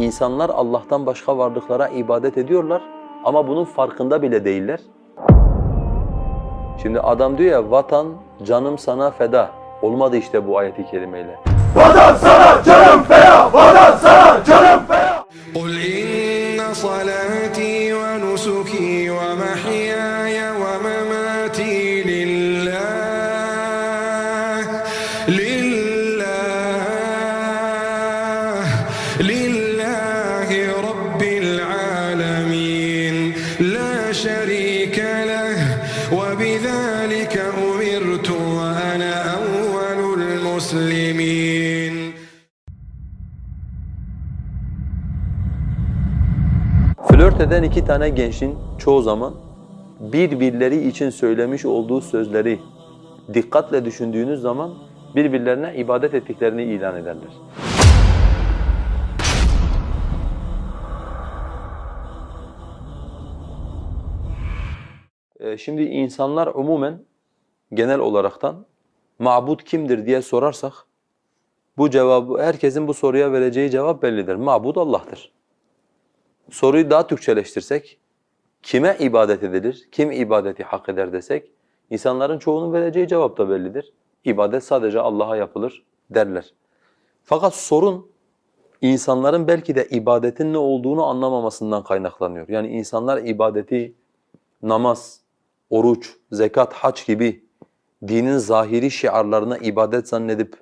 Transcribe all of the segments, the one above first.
İnsanlar Allah'tan başka varlıklara ibadet ediyorlar ama bunun farkında bile değiller. Şimdi adam diyor ya vatan canım sana feda. Olmadı işte bu ayeti kerimeyle. Vatan sana canım feda, vatan sana canım feda. Eden iki tane gençin çoğu zaman birbirleri için söylemiş olduğu sözleri dikkatle düşündüğünüz zaman birbirlerine ibadet ettiklerini ilan ederler. Ee, Şimdi insanlar umumen genel olaraktan mabut kimdir diye sorarsak bu cevabı herkesin bu soruya vereceği cevap bellidir. Mabut Allah'tır. Soruyu daha Türkçeleştirsek, kime ibadet edilir, kim ibadeti hak eder desek, insanların çoğunun vereceği cevap da bellidir. İbadet sadece Allah'a yapılır derler. Fakat sorun, insanların belki de ibadetin ne olduğunu anlamamasından kaynaklanıyor. Yani insanlar ibadeti namaz, oruç, zekat, hac gibi dinin zahiri şiarlarına ibadet zannedip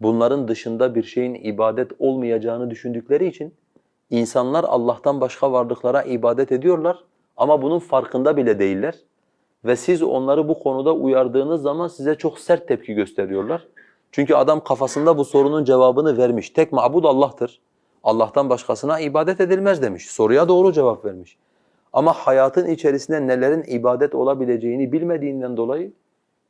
bunların dışında bir şeyin ibadet olmayacağını düşündükleri için İnsanlar Allah'tan başka varlıklara ibadet ediyorlar ama bunun farkında bile değiller. Ve siz onları bu konuda uyardığınız zaman size çok sert tepki gösteriyorlar. Çünkü adam kafasında bu sorunun cevabını vermiş. Tek mabud Allah'tır. Allah'tan başkasına ibadet edilmez demiş. Soruya doğru cevap vermiş. Ama hayatın içerisinde nelerin ibadet olabileceğini bilmediğinden dolayı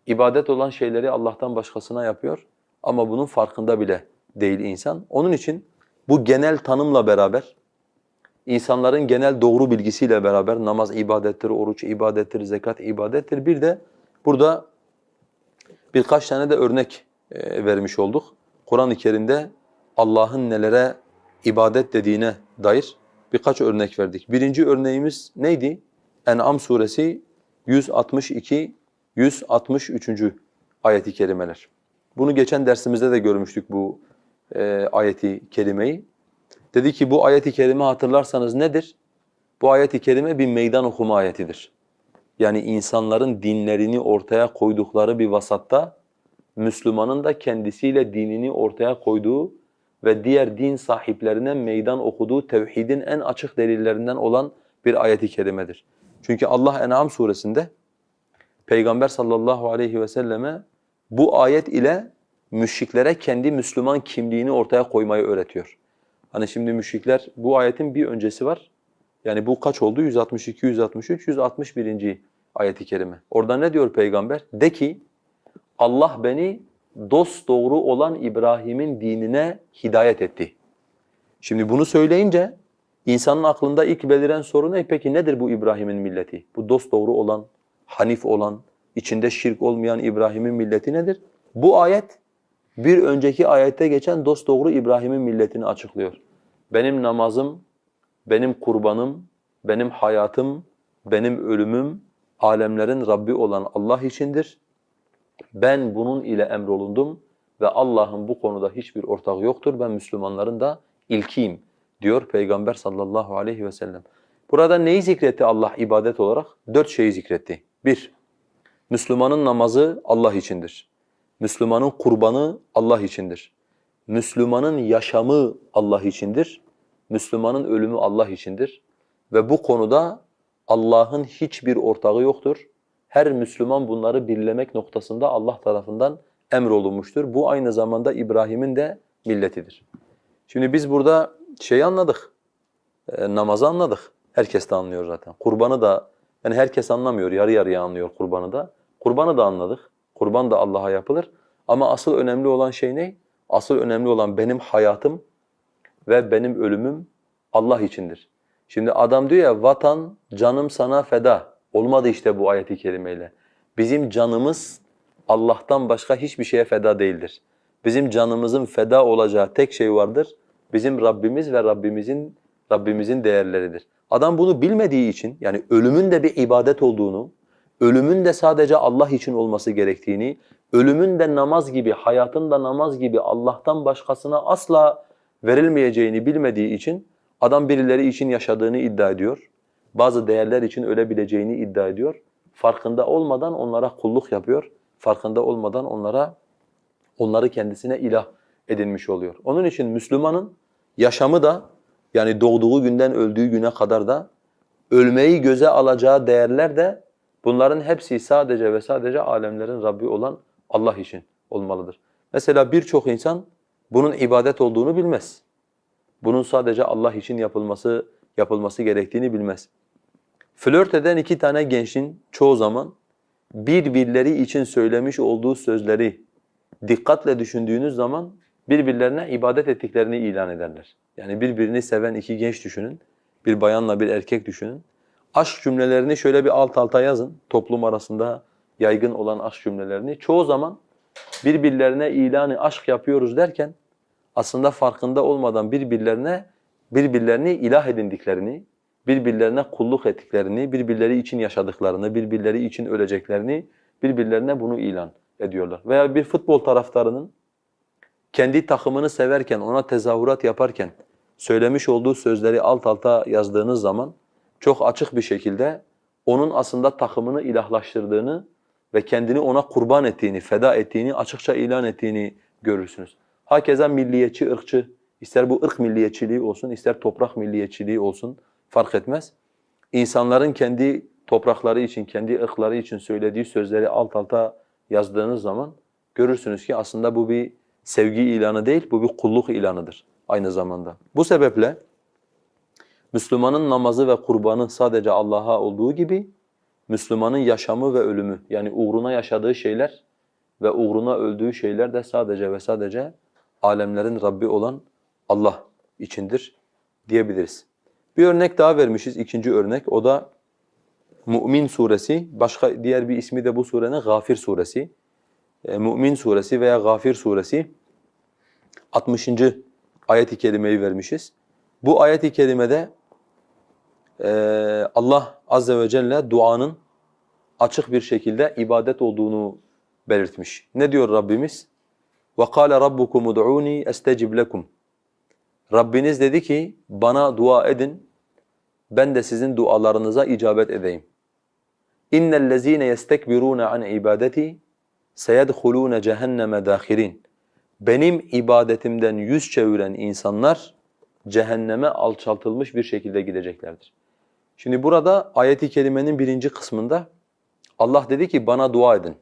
ibadet olan şeyleri Allah'tan başkasına yapıyor ama bunun farkında bile değil insan. Onun için bu genel tanımla beraber, insanların genel doğru bilgisiyle beraber namaz ibadettir, oruç ibadettir, zekat ibadettir. Bir de burada birkaç tane de örnek e, vermiş olduk. Kur'an-ı Kerim'de Allah'ın nelere ibadet dediğine dair birkaç örnek verdik. Birinci örneğimiz neydi? En'am suresi 162 163. ayet-i kerimeler. Bunu geçen dersimizde de görmüştük bu e, ayeti kerimeyi. Dedi ki bu ayeti kerime hatırlarsanız nedir? Bu ayeti kerime bir meydan okuma ayetidir. Yani insanların dinlerini ortaya koydukları bir vasatta Müslümanın da kendisiyle dinini ortaya koyduğu ve diğer din sahiplerine meydan okuduğu tevhidin en açık delillerinden olan bir ayeti kerimedir. Çünkü Allah En'am suresinde Peygamber sallallahu aleyhi ve selleme bu ayet ile müşriklere kendi Müslüman kimliğini ortaya koymayı öğretiyor. Hani şimdi müşrikler bu ayetin bir öncesi var. Yani bu kaç oldu? 162, 163, 161. ayeti kerime. Orada ne diyor peygamber? De ki Allah beni dost doğru olan İbrahim'in dinine hidayet etti. Şimdi bunu söyleyince insanın aklında ilk beliren soru ne? Peki nedir bu İbrahim'in milleti? Bu dost doğru olan, hanif olan, içinde şirk olmayan İbrahim'in milleti nedir? Bu ayet bir önceki ayette geçen dosdoğru İbrahim'in milletini açıklıyor. Benim namazım, benim kurbanım, benim hayatım, benim ölümüm alemlerin Rabbi olan Allah içindir. Ben bunun ile emrolundum ve Allah'ın bu konuda hiçbir ortağı yoktur. Ben Müslümanların da ilkiyim diyor Peygamber sallallahu aleyhi ve sellem. Burada neyi zikretti Allah ibadet olarak? Dört şeyi zikretti. Bir, Müslümanın namazı Allah içindir. Müslümanın kurbanı Allah içindir. Müslümanın yaşamı Allah içindir. Müslümanın ölümü Allah içindir. Ve bu konuda Allah'ın hiçbir ortağı yoktur. Her Müslüman bunları birlemek noktasında Allah tarafından emrolunmuştur. Bu aynı zamanda İbrahim'in de milletidir. Şimdi biz burada şeyi anladık, e, namazı anladık. Herkes de anlıyor zaten. Kurbanı da, yani herkes anlamıyor, yarı yarıya anlıyor kurbanı da. Kurbanı da anladık. Kurban da Allah'a yapılır. Ama asıl önemli olan şey ne? Asıl önemli olan benim hayatım ve benim ölümüm Allah içindir. Şimdi adam diyor ya vatan canım sana feda. Olmadı işte bu ayeti kerimeyle. Bizim canımız Allah'tan başka hiçbir şeye feda değildir. Bizim canımızın feda olacağı tek şey vardır. bizim Rabbimiz ve Rabbimizin Rabbimizin değerleridir. Adam bunu bilmediği için yani ölümün de bir ibadet olduğunu, ölümün de sadece Allah için olması gerektiğini, ölümün de namaz gibi, hayatın da namaz gibi Allah'tan başkasına asla verilmeyeceğini bilmediği için adam birileri için yaşadığını iddia ediyor. Bazı değerler için ölebileceğini iddia ediyor. Farkında olmadan onlara kulluk yapıyor. Farkında olmadan onlara onları kendisine ilah edinmiş oluyor. Onun için Müslümanın yaşamı da yani doğduğu günden öldüğü güne kadar da ölmeyi göze alacağı değerler de bunların hepsi sadece ve sadece alemlerin Rabbi olan Allah için olmalıdır. Mesela birçok insan bunun ibadet olduğunu bilmez. Bunun sadece Allah için yapılması yapılması gerektiğini bilmez. Flört eden iki tane gençin çoğu zaman birbirleri için söylemiş olduğu sözleri dikkatle düşündüğünüz zaman birbirlerine ibadet ettiklerini ilan ederler. Yani birbirini seven iki genç düşünün, bir bayanla bir erkek düşünün. Aşk cümlelerini şöyle bir alt alta yazın, toplum arasında yaygın olan aşk cümlelerini. Çoğu zaman birbirlerine ilanı aşk yapıyoruz derken aslında farkında olmadan birbirlerine birbirlerini ilah edindiklerini, birbirlerine kulluk ettiklerini, birbirleri için yaşadıklarını, birbirleri için öleceklerini, birbirlerine bunu ilan ediyorlar. Veya bir futbol taraftarının kendi takımını severken, ona tezahürat yaparken söylemiş olduğu sözleri alt alta yazdığınız zaman çok açık bir şekilde onun aslında takımını ilahlaştırdığını ve kendini ona kurban ettiğini, feda ettiğini, açıkça ilan ettiğini görürsünüz. Hakeza milliyetçi, ırkçı, ister bu ırk milliyetçiliği olsun, ister toprak milliyetçiliği olsun fark etmez. İnsanların kendi toprakları için, kendi ırkları için söylediği sözleri alt alta yazdığınız zaman görürsünüz ki aslında bu bir sevgi ilanı değil, bu bir kulluk ilanıdır aynı zamanda. Bu sebeple Müslümanın namazı ve kurbanı sadece Allah'a olduğu gibi Müslümanın yaşamı ve ölümü yani uğruna yaşadığı şeyler ve uğruna öldüğü şeyler de sadece ve sadece alemlerin Rabbi olan Allah içindir diyebiliriz. Bir örnek daha vermişiz, ikinci örnek. O da Mü'min suresi, başka diğer bir ismi de bu surenin Gafir suresi. E, Mü'min suresi veya Gafir suresi 60. ayet-i kerimeyi vermişiz. Bu ayet-i kerimede Allah azze ve celle duanın açık bir şekilde ibadet olduğunu belirtmiş. Ne diyor Rabbimiz? وَقَالَ رَبُّكُمُ دُعُونِي اَسْتَجِبْ لَكُمْ Rabbiniz dedi ki bana dua edin ben de sizin dualarınıza icabet edeyim. اِنَّ الَّذ۪ينَ يَسْتَكْبِرُونَ عَنْ عِبَادَتِي سَيَدْخُلُونَ جَهَنَّمَ دَاخِرِينَ Benim ibadetimden yüz çeviren insanlar cehenneme alçaltılmış bir şekilde gideceklerdir. Şimdi burada ayet-i kerimenin birinci kısmında Allah dedi ki bana dua edin,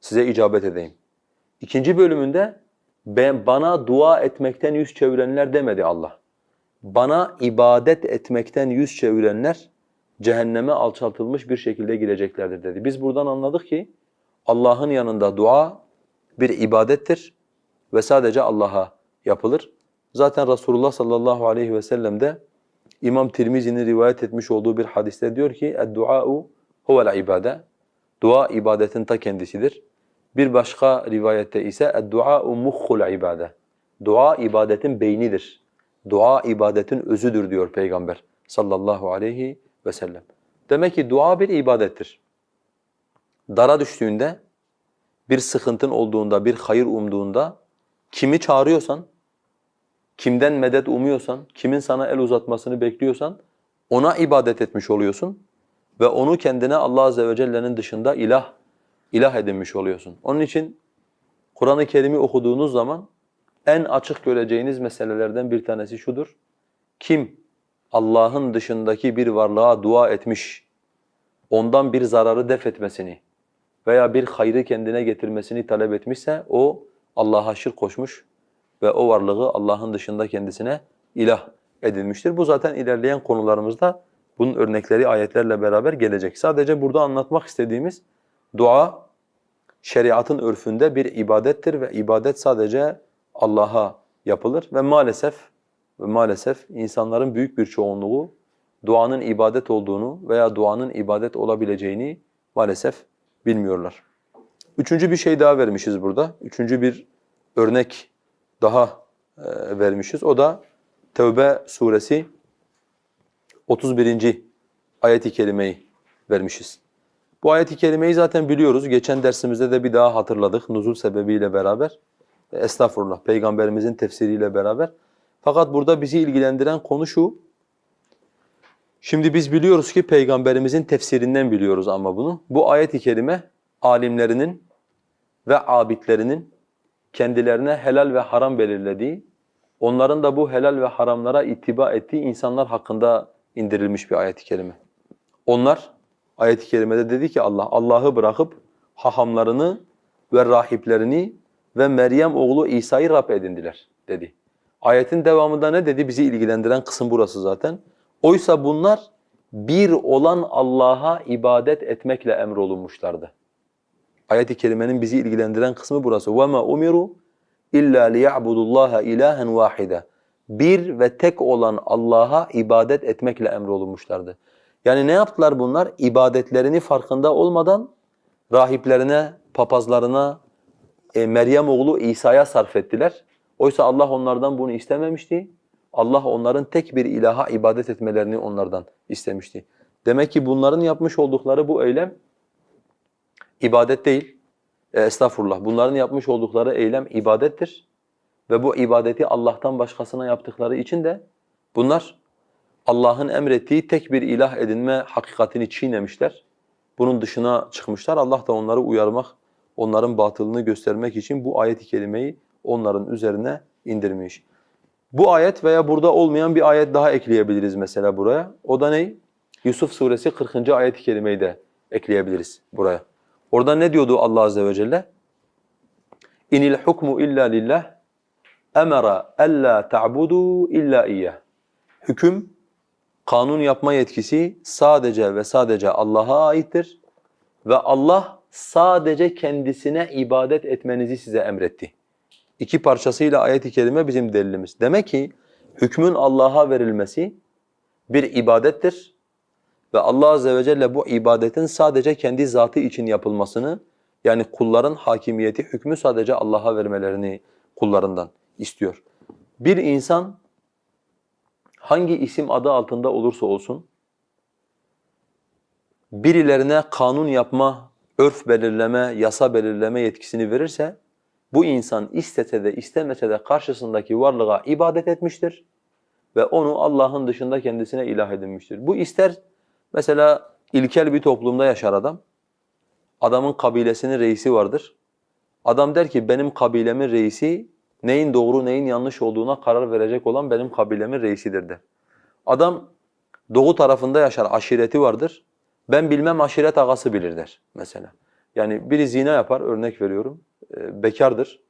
size icabet edeyim. İkinci bölümünde ben bana dua etmekten yüz çevirenler demedi Allah. Bana ibadet etmekten yüz çevirenler cehenneme alçaltılmış bir şekilde gideceklerdir dedi. Biz buradan anladık ki Allah'ın yanında dua bir ibadettir ve sadece Allah'a yapılır. Zaten Resulullah sallallahu aleyhi ve sellem de İmam Tirmizi'nin rivayet etmiş olduğu bir hadiste diyor ki اَدْدُعَاءُ huvel ibade. Dua ibadetin ta kendisidir. Bir başka rivayette ise اَدْدُعَاءُ mukhul ibade. Dua ibadetin beynidir. Dua ibadetin özüdür diyor Peygamber sallallahu aleyhi ve sellem. Demek ki dua bir ibadettir. Dara düştüğünde, bir sıkıntın olduğunda, bir hayır umduğunda kimi çağırıyorsan, kimden medet umuyorsan, kimin sana el uzatmasını bekliyorsan ona ibadet etmiş oluyorsun ve onu kendine Allah azze ve celle'nin dışında ilah ilah edinmiş oluyorsun. Onun için Kur'an-ı Kerim'i okuduğunuz zaman en açık göreceğiniz meselelerden bir tanesi şudur. Kim Allah'ın dışındaki bir varlığa dua etmiş, ondan bir zararı def etmesini veya bir hayrı kendine getirmesini talep etmişse o Allah'a şirk koşmuş ve o varlığı Allah'ın dışında kendisine ilah edilmiştir. Bu zaten ilerleyen konularımızda bunun örnekleri ayetlerle beraber gelecek. Sadece burada anlatmak istediğimiz dua şeriatın örfünde bir ibadettir ve ibadet sadece Allah'a yapılır ve maalesef ve maalesef insanların büyük bir çoğunluğu duanın ibadet olduğunu veya duanın ibadet olabileceğini maalesef bilmiyorlar. Üçüncü bir şey daha vermişiz burada. Üçüncü bir örnek daha e, vermişiz. O da Tevbe suresi 31. ayet-i kerimeyi vermişiz. Bu ayet-i kerimeyi zaten biliyoruz. Geçen dersimizde de bir daha hatırladık nuzul sebebiyle beraber. E, Estağfurullah, Peygamberimizin tefsiriyle beraber. Fakat burada bizi ilgilendiren konu şu. Şimdi biz biliyoruz ki Peygamberimizin tefsirinden biliyoruz ama bunu. Bu ayet-i kerime alimlerinin ve abidlerinin kendilerine helal ve haram belirlediği, onların da bu helal ve haramlara ittiba ettiği insanlar hakkında indirilmiş bir ayet-i kerime. Onlar ayet-i kerimede dedi ki Allah Allah'ı bırakıp hahamlarını ve rahiplerini ve Meryem oğlu İsa'yı Rab edindiler dedi. Ayetin devamında ne dedi? Bizi ilgilendiren kısım burası zaten. Oysa bunlar bir olan Allah'a ibadet etmekle emrolunmuşlardı. Ayet-i kerimenin bizi ilgilendiren kısmı burası. وَمَا umiru illa لِيَعْبُدُ اللّٰهَ ilahen وَاحِدًا Bir ve tek olan Allah'a ibadet etmekle emrolunmuşlardı. Yani ne yaptılar bunlar? İbadetlerini farkında olmadan rahiplerine, papazlarına, e, Meryem oğlu İsa'ya sarf ettiler. Oysa Allah onlardan bunu istememişti. Allah onların tek bir ilaha ibadet etmelerini onlardan istemişti. Demek ki bunların yapmış oldukları bu eylem ibadet değil. E, estağfurullah. Bunların yapmış oldukları eylem ibadettir. Ve bu ibadeti Allah'tan başkasına yaptıkları için de bunlar Allah'ın emrettiği tek bir ilah edinme hakikatini çiğnemişler. Bunun dışına çıkmışlar. Allah da onları uyarmak, onların batılını göstermek için bu ayet-i kerimeyi onların üzerine indirmiş. Bu ayet veya burada olmayan bir ayet daha ekleyebiliriz mesela buraya. O da ne? Yusuf suresi 40. ayet-i kerimeyi de ekleyebiliriz buraya. Orada ne diyordu Allah azze ve celle? İnil hukmu illa lillah emara alla ta'budu illa iyyah. Hüküm, kanun yapma yetkisi sadece ve sadece Allah'a aittir ve Allah sadece kendisine ibadet etmenizi size emretti. İki parçasıyla ayet-i kerime bizim delilimiz. Demek ki hükmün Allah'a verilmesi bir ibadettir ve Allah azze ve celle bu ibadetin sadece kendi zatı için yapılmasını yani kulların hakimiyeti, hükmü sadece Allah'a vermelerini kullarından istiyor. Bir insan hangi isim adı altında olursa olsun birilerine kanun yapma, örf belirleme, yasa belirleme yetkisini verirse bu insan istese de istemese de karşısındaki varlığa ibadet etmiştir ve onu Allah'ın dışında kendisine ilah edinmiştir. Bu ister mesela ilkel bir toplumda yaşar adam. Adamın kabilesinin reisi vardır. Adam der ki benim kabilemin reisi neyin doğru neyin yanlış olduğuna karar verecek olan benim kabilemin reisidir der. Adam doğu tarafında yaşar, aşireti vardır. Ben bilmem aşiret ağası bilir der mesela. Yani biri zina yapar, örnek veriyorum, e, bekardır.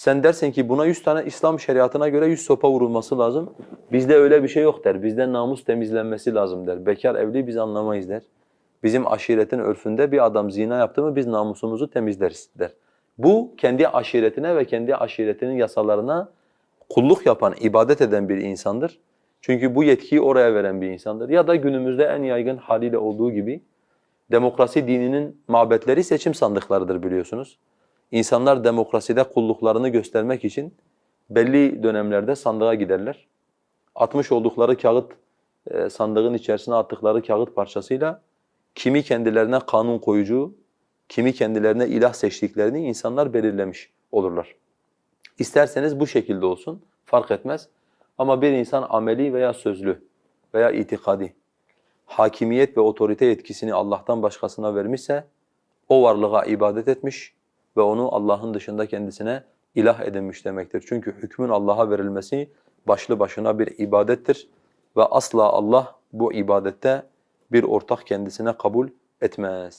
Sen dersen ki buna 100 tane İslam şeriatına göre 100 sopa vurulması lazım. Bizde öyle bir şey yok der. Bizde namus temizlenmesi lazım der. Bekar evli biz anlamayız der. Bizim aşiretin örfünde bir adam zina yaptı mı biz namusumuzu temizleriz der. Bu kendi aşiretine ve kendi aşiretinin yasalarına kulluk yapan, ibadet eden bir insandır. Çünkü bu yetkiyi oraya veren bir insandır. Ya da günümüzde en yaygın haliyle olduğu gibi demokrasi dininin mabetleri seçim sandıklarıdır biliyorsunuz. İnsanlar demokraside kulluklarını göstermek için belli dönemlerde sandığa giderler. Atmış oldukları kağıt, e, sandığın içerisine attıkları kağıt parçasıyla kimi kendilerine kanun koyucu, kimi kendilerine ilah seçtiklerini insanlar belirlemiş olurlar. İsterseniz bu şekilde olsun, fark etmez. Ama bir insan ameli veya sözlü veya itikadi hakimiyet ve otorite yetkisini Allah'tan başkasına vermişse o varlığa ibadet etmiş ve onu Allah'ın dışında kendisine ilah edinmiş demektir. Çünkü hükmün Allah'a verilmesi başlı başına bir ibadettir ve asla Allah bu ibadette bir ortak kendisine kabul etmez.